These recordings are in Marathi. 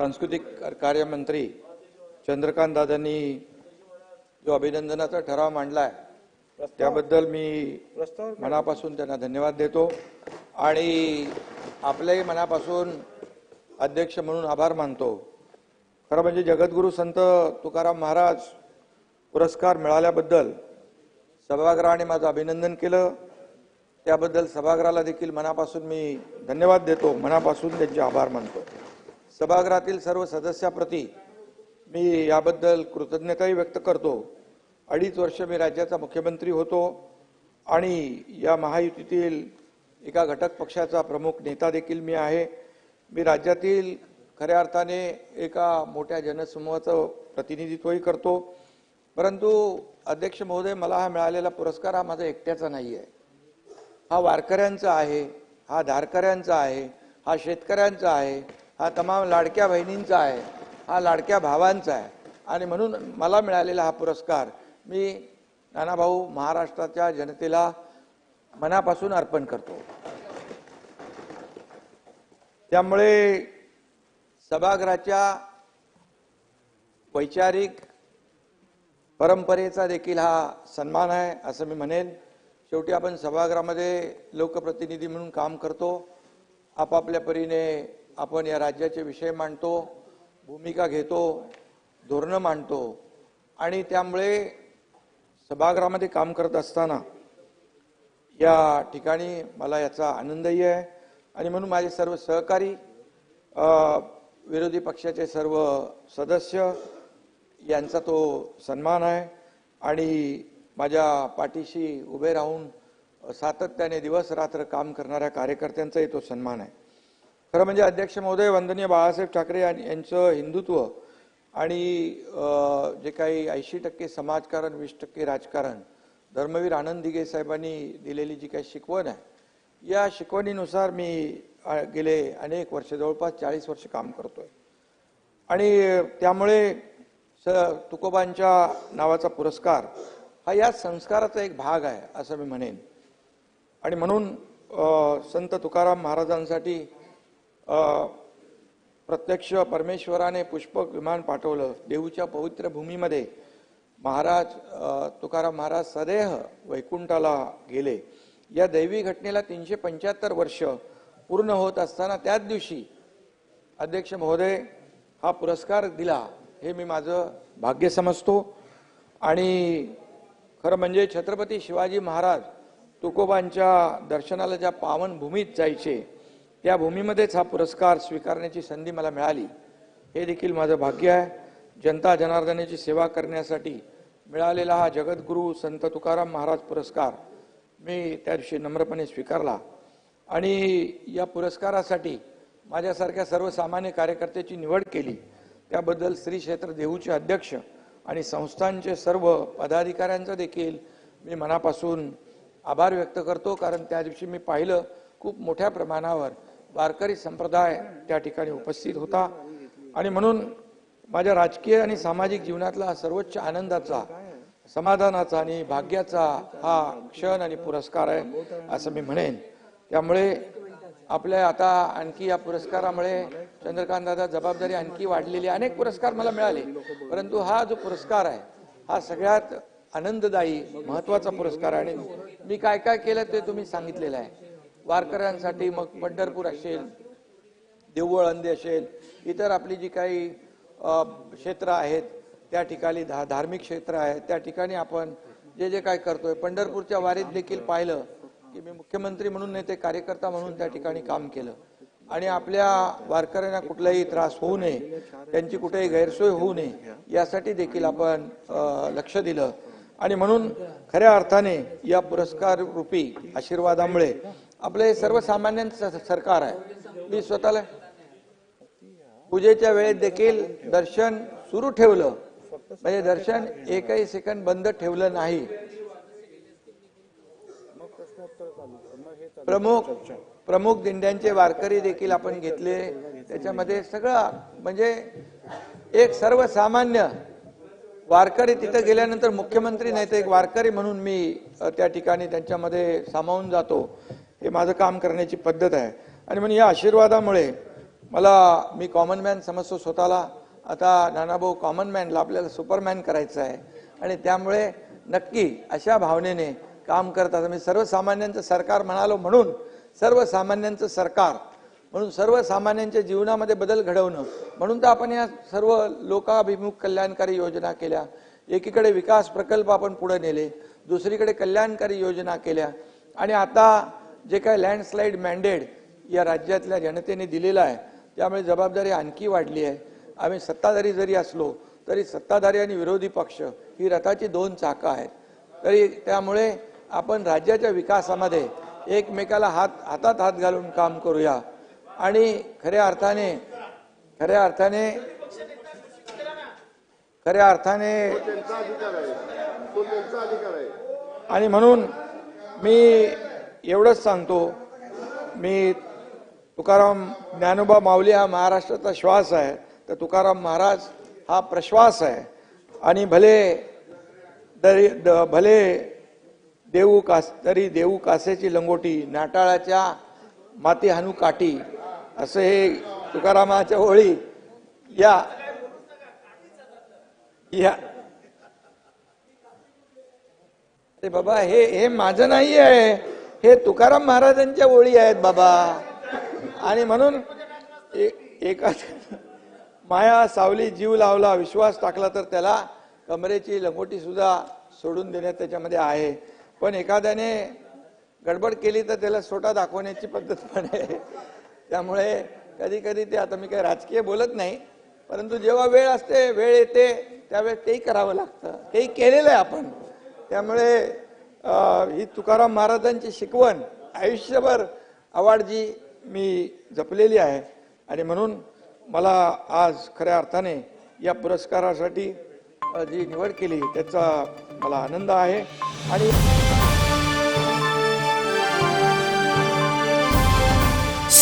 सांस्कृतिक कार्यमंत्री चंद्रकांत दादांनी जो अभिनंदनाचा ठराव मांडलाय त्याबद्दल मी मनापासून त्यांना धन्यवाद देतो. आणि आपल्याही मनापासून अध्यक्ष म्हणून आभार मानतो. खरं म्हणजे जगद्गुरू संत तुकाराम महाराज पुरस्कार मिळाल्याबद्दल सभागृहाने माझं अभिनंदन केलं. त्याबद्दल सभागृहाला देखील मनापासून मी धन्यवाद देतो. मनापासून त्यांचे आभार मानतो. सभागृहातील सर्व सदस्याप्रती मी याबद्दल कृतज्ञताही व्यक्त करतो. अडीच वर्ष मी राज्याचा मुख्यमंत्री होतो आणि या महायुतीतील एका घटक पक्षाचा प्रमुख नेता देखील मी आहे. मी राज्यातील खऱ्या अर्थाने एका मोठ्या जनसमूहाचं प्रतिनिधित्वही करतो. परंतु अध्यक्ष महोदय मला हा मिळालेला पुरस्कार हा माझा एकट्याचा नाही आहे. हा वारकऱ्यांचा आहे हा धारकऱ्यांचा आहे हा शेतकऱ्यांचा आहे हा तमाम लाडक्या बहिणींचा आहे हा लाडक्या भावांचा आहे. आणि म्हणून मला मिळालेला हा पुरस्कार मी नानाभाऊ महाराष्ट्राच्या जनतेला मनापासून अर्पण करतो. त्यामुळे सभागृहाच्या वैचारिक परंपरेचा देखील हा सन्मान आहे असं मी म्हणेन. शेवटी आपण सभागृहामध्ये लोकप्रतिनिधी म्हणून काम करतो. आपापल्या परीने आपण या राज्याचे विषय मांडतो भूमिका घेतो धोरणं मांडतो आणि त्यामुळे सभागृहामध्ये काम करत असताना या ठिकाणी मला याचा आनंदही आहे आणि म्हणून माझे सर्व सहकारी विरोधी पक्षाचे सर्व सदस्य यांचा तो सन्मान आहे आणि माझ्या पाठीशी उभे राहून सातत्याने दिवस रात्र काम करणाऱ्या कार्यकर्त्यांचाही तो सन्मान आहे. खरं म्हणजे अध्यक्ष महोदय वंदनीय बाळासाहेब ठाकरे यांचं हिंदुत्व आणि जे काही ऐंशी टक्के समाजकारण वीस टक्के राजकारण धर्मवीर आनंद दिघे साहेबांनी दिलेली जी काही शिकवण आहे या शिकवणीनुसार मी गेले अनेक वर्ष जवळपास चाळीस वर्ष काम करतोय. आणि त्यामुळे स तुकोबांच्या नावाचा पुरस्कार हा या संस्काराचा एक भाग आहे असं मी म्हणेन. आणि म्हणून संत तुकाराम महाराजांसाठी प्रत्यक्ष परमेश्वराने पुष्पक विमान पाठवलं. देऊच्या पवित्र भूमीमध्ये महाराज तुकाराम महाराज सदेह वैकुंठाला गेले. या दैवी घटनेला तीनशे पंच्याहत्तर वर्ष पूर्ण होत असताना त्याच दिवशी अध्यक्ष महोदय हा पुरस्कार दिला. हे मी माझं भाग्य समजतो. आणि खरं म्हणजे छत्रपती शिवाजी महाराज तुकोबांच्या दर्शनाला ज्या पावनभूमीत जायचे त्या भूमीमध्येच हा पुरस्कार स्वीकारण्याची संधी मला मिळाली. हे देखील माझं भाग्य आहे. जनता जनार्दनाची सेवा करण्यासाठी मिळालेला हा जगद्गुरू संत तुकाराम महाराज पुरस्कार मी त्या दिवशी नम्रपणे स्वीकारला. आणि या पुरस्कारासाठी माझ्यासारख्या सर्वसामान्य कार्यकर्त्याची निवड केली. त्याबद्दल श्री क्षेत्र देहूचे अध्यक्ष आणि संस्थांचे सर्व पदाधिकाऱ्यांचा देखील मी मनापासून आभार व्यक्त करतो. कारण त्या दिवशी मी पाहिलं खूप मोठ्या प्रमाणावर वारकरी संप्रदाय त्या ठिकाणी उपस्थित होता. आणि म्हणून माझ्या राजकीय आणि सामाजिक जीवनातला सर्वोच्च आनंदाचा समाधानाचा आणि भाग्याचा हा क्षण आणि पुरस्कार आहे असं मी म्हणेन. त्यामुळे आपल्या आता आणखी या पुरस्कारामुळे चंद्रकांत दादा जबाबदारी आणखी वाढलेली आहे. अनेक पुरस्कार मला मिळाले. परंतु हा जो पुरस्कार आहे हा सगळ्यात आनंददायी महत्त्वाचा पुरस्कार आहे. आणि मी काय काय केलं ते तुम्ही सांगितलेलं आहे. वारकऱ्यांसाठी मग पंढरपूर असेल देऊळ अंदे असेल इतर आपली जी काही क्षेत्र आहेत त्या ठिकाणी धा धार्मिक क्षेत्र आहेत त्या ठिकाणी आपण जे जे काय करतोय पंढरपूरच्या वारीत देखील पाहिलं की मी मुख्यमंत्री म्हणून नाही ते कार्यकर्ता म्हणून त्या ठिकाणी काम केलं. आणि आपल्या वारकऱ्यांना कुठलाही त्रास होऊ नये त्यांची कुठेही गैरसोय होऊ नये यासाठी देखील आपण लक्ष दिलं. आणि म्हणून खऱ्या अर्थाने या पुरस्कार रूपी आशीर्वादामुळे आपले हे सर्वसामान्यांचं सरकार आहे. मी स्वतःला पूजेच्या वेळेत देखील दर्शन सुरू ठेवलं. म्हणजे दर्शन एकही सेकंद बंद ठेवलं नाही. प्रमुख प्रमुख दिंड्यांचे वारकरी देखील आपण घेतले. त्याच्यामध्ये सगळं म्हणजे एक सर्वसामान्य वारकरी तिथं गेल्यानंतर मुख्यमंत्री नाही तर एक वारकरी म्हणून मी त्या ठिकाणी त्यांच्यामध्ये सामावून जातो. हे माझं काम करण्याची पद्धत आहे. आणि म्हणून या आशीर्वादामुळे मला मी कॉमन मॅन समजतो स्वतःला. आता नानाभाऊ कॉमन मॅनला आपल्याला सुपरमॅन करायचं आहे. आणि त्यामुळे नक्की अशा भावनेने काम करतात मी सर्वसामान्यांचं सरकार म्हणालो म्हणून सर्वसामान्यांचं सरकार म्हणून सर्वसामान्यांच्या जीवनामध्ये बदल घडवणं म्हणून तर आपण या सर्व लोकाभिमुख कल्याणकारी योजना केल्या. एकीकडे विकास प्रकल्प आपण पुढे नेले दुसरीकडे कल्याणकारी योजना केल्या. आणि आता जे काय लँडस्लाईड मॅन्डेट या राज्यातल्या जनतेने दिलेलं आहे त्यामुळे जबाबदारी आणखी वाढली आहे. आम्ही सत्ताधारी जरी असलो तरी सत्ताधारी आणि विरोधी पक्ष ही रथाची दोन चाकं आहेत. तरी त्यामुळे आपण राज्याच्या विकासामध्ये एकमेकाला हात हातात हात घालून काम करूया. आणि खऱ्या अर्थाने खऱ्या अर्थाने खऱ्या अर्थाने आणि म्हणून मी एवढंच सांगतो. मी तुकाराम ज्ञानोबा माऊली हा महाराष्ट्राचा श्वास आहे. तर तुकाराम महाराज हा प्रश्वास आहे. आणि भले दरी द- भले देऊ कास तरी देऊ कासेची लंगोटी नाटाळाच्या माती हानू काठी असं हे तुकारामाच्या ओळी या या. अरे बाबा हे हे माझं नाही आहे हे तुकाराम महाराजांच्या ओळी आहेत बाबा. आणि म्हणून ए- एका माया सावली जीव लावला विश्वास टाकला तर त्याला कमरेची लंगोटी सुद्धा सोडून देण्यात त्याच्यामध्ये आहे. पण एखाद्याने गडबड केली तर त्याला सोटा दाखवण्याची पद्धत पण आहे. त्यामुळे कधी कधी ते आता मी काही राजकीय बोलत नाही परंतु जेव्हा वेळ असते वेळ येते त्यावेळेस तेही करावं लागतं. तेही केलेलं आहे आपण. त्यामुळे ही तुकाराम महाराजांची शिकवण आयुष्यभर आवड जी मी जपलेली आहे. आणि म्हणून मला आज खऱ्या अर्थाने या पुरस्कारासाठी जी निवड केली त्याचा मला आनंद आहे. आणि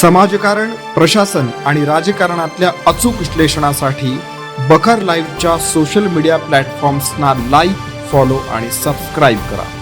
समाजकारण प्रशासन आणि राजकारणातल्या अचूक विश्लेषणासाठी बखर लाईव्हच्या सोशल मीडिया प्लॅटफॉर्म्सना लाईक फॉलो आणि सबस्क्राईब करा.